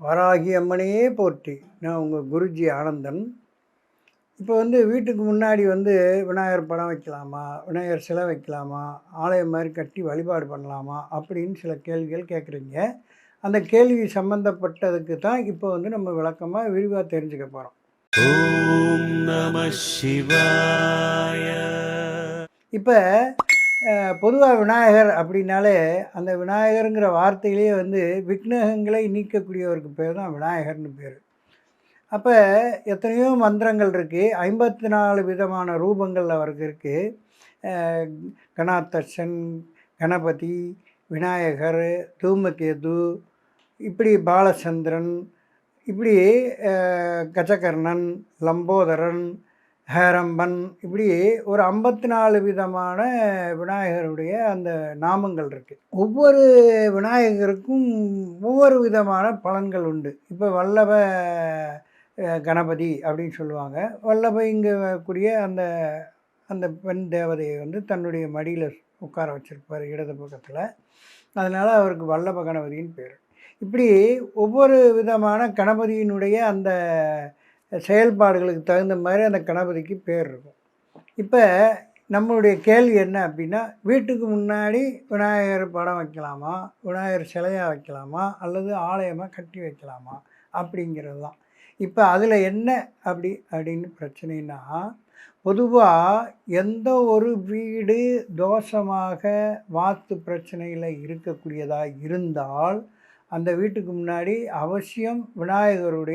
வராகி அம்மனையே போற்றி. நான் உங்கள் குருஜி ஆனந்தன். இப்போ வந்து வீட்டுக்கு முன்னாடி வந்து விநாயகர் படம் வைக்கலாமா? விநாயகர் சிலை வைக்கலாமா? ஆலயம் மாதிரி கட்டி வழிபாடு பண்ணலாமா? அப்படின்னு சில கேள்விகள் கேட்குறீங்க. அந்த கேள்வி சம்மந்தப்பட்டதுக்கு தான் இப்போ வந்து நம்ம விளக்கமாக விரிவாக தெரிஞ்சுக்க போகிறோம் இப்போ பொதுவாக விநாயகர் அப்படின்னாலே அந்த விநாயகருங்கிற வார்த்தையிலேயே வந்து விக்னகங்களை நீக்கக்கூடியவருக்கு பேர் தான் விநாயகர்னு பேர். அப்போ எத்தனையோ மந்திரங்கள் இருக்குது ஐம்பத்தி நாலு விதமான ரூபங்கள் அவருக்கு இருக்குது கணாத்தர்ஷன் கணபதி விநாயகர் தூமகேது இப்படி பாலச்சந்திரன் இப்படி கஜகர்ணன் லம்போதரன் ஹேரம்பன் இப்படி ஒரு ஐம்பத்தி நாலு விதமான விநாயகருடைய அந்த நாமங்கள் இருக்குது ஒவ்வொரு விநாயகருக்கும் ஒவ்வொரு விதமான பலன்கள் உண்டு. இப்போ வல்லப கணபதி அப்படின்னு சொல்லுவாங்க. வல்லபைங்க கூடிய அந்த அந்த பெண் தேவதையை வந்து தன்னுடைய மடியில் உட்கார வச்சுருப்பார் இடது பக்கத்தில். அதனால் அவருக்கு வல்லப கணபதின்னு பேர். இப்படி ஒவ்வொரு விதமான கணபதியினுடைய அந்த செயல்பாடுகளுக்கு தகுந்த மாதிரி அந்த கணபதிக்கு பேர் இருக்கும். இப்போ நம்மளுடைய கேள்வி என்ன அப்படின்னா வீட்டுக்கு முன்னாடி விநாயகர் படம் வைக்கலாமா? விநாயகர் சிலையாக வைக்கலாமா? அல்லது ஆலயமாக கட்டி வைக்கலாமா? அப்படிங்கிறது தான். இப்போ அதில் என்ன அப்படி அப்படின்னு பிரச்சனைனா பொதுவாக எந்த ஒரு வீடு தோஷமாக வாத்து பிரச்சனையில் இருக்கக்கூடியதாக இருந்தால் அந்த வீட்டுக்கு முன்னாடி அவசியம் விநாயகருடைய